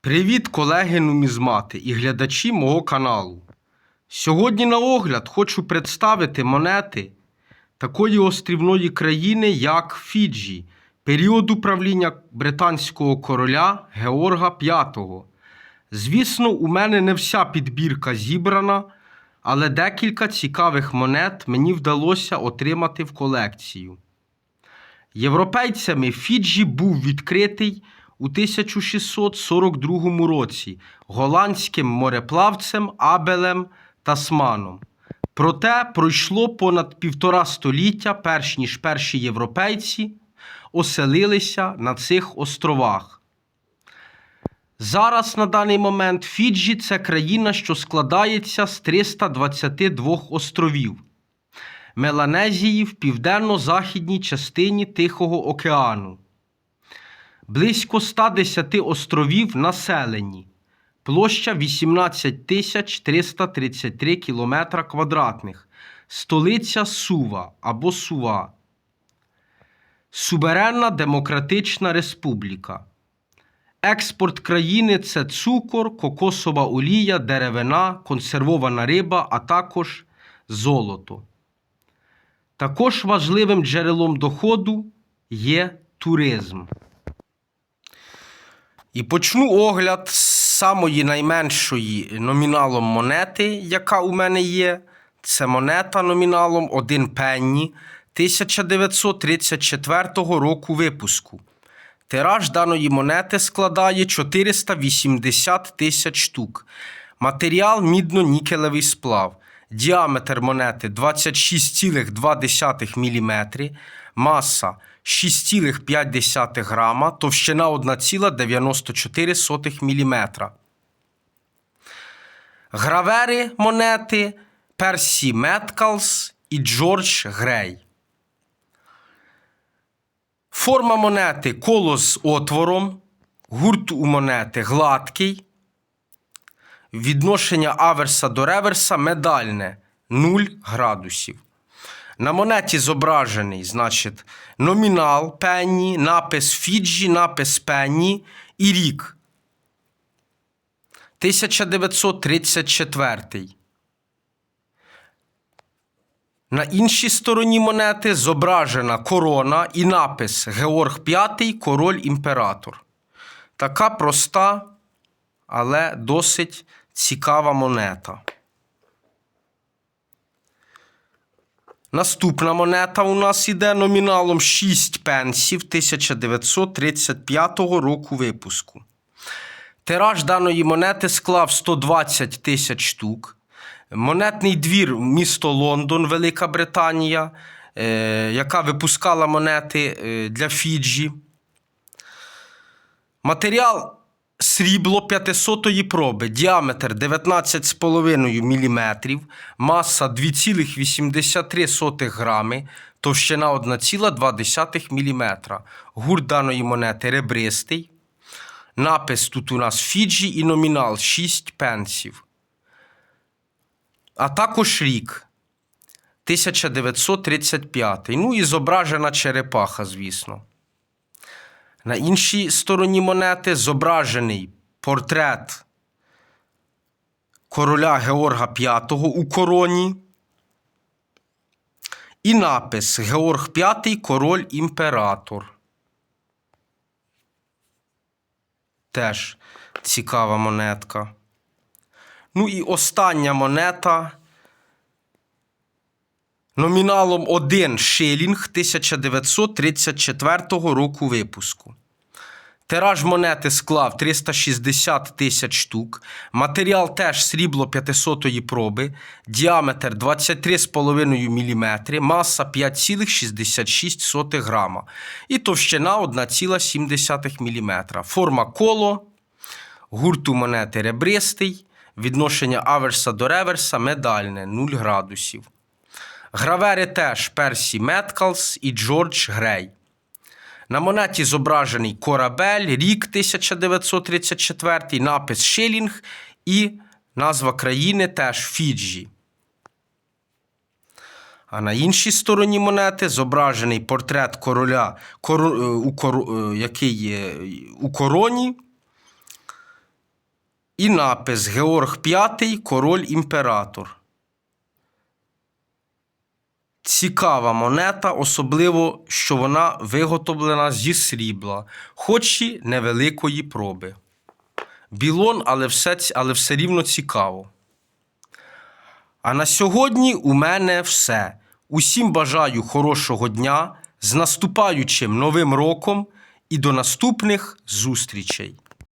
Привіт, колеги нумізмати і глядачі мого каналу. Сьогодні на огляд хочу представити монети такої острівної країни, як Фіджі, періоду правління британського короля Георга V. Звісно, у мене не вся підбірка зібрана, але декілька цікавих монет мені вдалося отримати в колекцію. Європейцями Фіджі був відкритий у 1642 році голландським мореплавцем Абелем Тасманом. Проте пройшло понад півтора століття, перш ніж перші європейці оселилися на цих островах. Зараз на даний момент Фіджі це країна, що складається з 322 островів. Меланезії в південно-західній частині Тихого океану. Близько 110 островів населені. Площа 18 тисяч 333 кілометра квадратних. Столиця Сува або Сува. Суверенна Демократична Республіка. Експорт країни це цукор, кокосова олія, деревина, консервована риба, а також золото. Також важливим джерелом доходу є туризм. І почну огляд з самої найменшої номіналом монети, яка у мене є. Це монета номіналом 1 пенні 1934 року випуску. Тираж даної монети складає 480 тисяч штук. Матеріал мідно-нікелевий сплав. Діаметр монети 26,2 мм, маса 6,5 грама, товщина 1,94 мм. Гравери монети Персі Меткалс і Джордж Грей. Форма монети коло з отвором. Гурт у монети гладкий. Відношення аверса до реверса медальне 0 градусів. На монеті зображений, значить, номінал пенні, напис Фіджі, напис пенні і рік. 1934. На іншій стороні монети зображена корона і напис Георг V, король імператор. Така проста, але досить цікава монета. Наступна монета у нас іде номіналом 6 пенсів 1935 року випуску. Тираж даної монети склав 120 тисяч штук. Монетний двір місто Лондон, Велика Британія, е, яка випускала монети е, для Фіджі. Матеріал срібло 500-ї проби, діаметр 19,5 мм, маса 2,83 грами, товщина 1,2 мм. Гурт даної монети ребристий. Напис тут у нас Фіджі і номінал 6 пенсів. А також рік 1935. Ну і зображена черепаха, звісно. На іншій стороні монети зображений портрет короля Георга V у короні. І напис Георг V король імператор. Теж цікава монетка. Ну і остання монета. Номіналом 1 шилінг 1934 року випуску. Тираж монети склав 360 тисяч штук. Матеріал теж срібло 500-ї проби, діаметр 23,5 мм, маса 5,66 грама і товщина 1,7 мм. Форма коло, гурту монети ребристий, відношення аверса до реверса медальне 0 градусів. Гравери теж Персі Меткалс і Джордж Грей. На монеті зображений корабель, рік 1934, напис Шилінг і назва країни теж Фіджі. А на іншій стороні монети зображений портрет короля, коро, е, е, який є у короні. І напис Георг V, король імператор. Цікава монета, особливо, що вона виготовлена зі срібла, хоч і невеликої проби. Білон, але все, але все рівно цікаво. А на сьогодні у мене все. Усім бажаю хорошого дня з наступаючим новим роком і до наступних зустрічей.